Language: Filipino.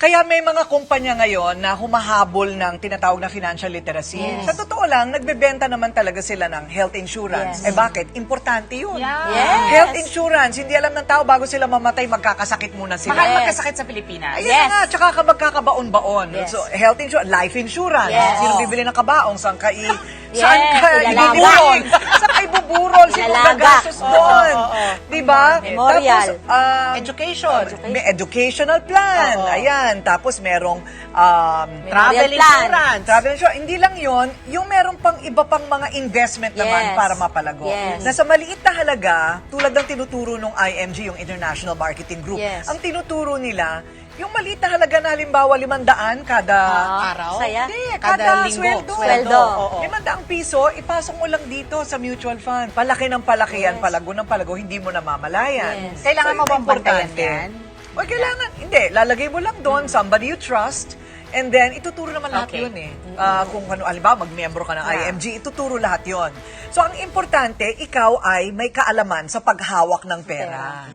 Kaya may mga kumpanya ngayon na humahabol ng tinatawag na financial literacy. Yes. Sa totoo lang, nagbebenta naman talaga sila ng health insurance. Yes. Eh bakit? Importante yun. Yeah. Yes. Health insurance, hindi alam ng tao bago sila mamatay, magkakasakit muna sila. Mahal Yes. magkasakit sa Pilipinas. Ayun Yes. na nga, tsaka ka magkakabaon-baon. Yes. So, health insurance, life insurance. Yes. Sino bibili ng kabaong? Saan ka, i, Yes, saan ka ibuburol? saan ka ibuburol? Sino gagastos Oo, doon? oo, oo. Diba? Memorial. Tapos, um, Education. may educational plan. Oo. Ayan. Tapos merong um, Travel plan. insurance. Travel insurance. Hindi lang yon yung meron pang iba pang mga investment naman Yes. para mapalago. Yes. Na sa maliit na halaga, tulad ng tinuturo ng IMG, yung International Marketing Group, Yes. ang tinuturo nila, yung maliit na halaga na halimbawa limandaan kada... Ah, araw? Saya. Hindi, Kada kada, linggo. sweldo. Sweldo. Oo. Limandaang piso, ipasok mo lang dito sa mutual fund. Palaki ng palaki yan, Yes. palago ng palago, hindi mo namamalayan. Yes. Kailangan mo bang bantayan yan? O, kailangan, hindi. Lalagay mo lang doon, somebody you trust, and then ituturo naman lahat Okay. yun eh. Ah, kung ano, alimbawa, mag-membro ka ng Yeah. IMG, ituturo lahat yon. So, ang importante, ikaw ay may kaalaman sa paghawak ng pera.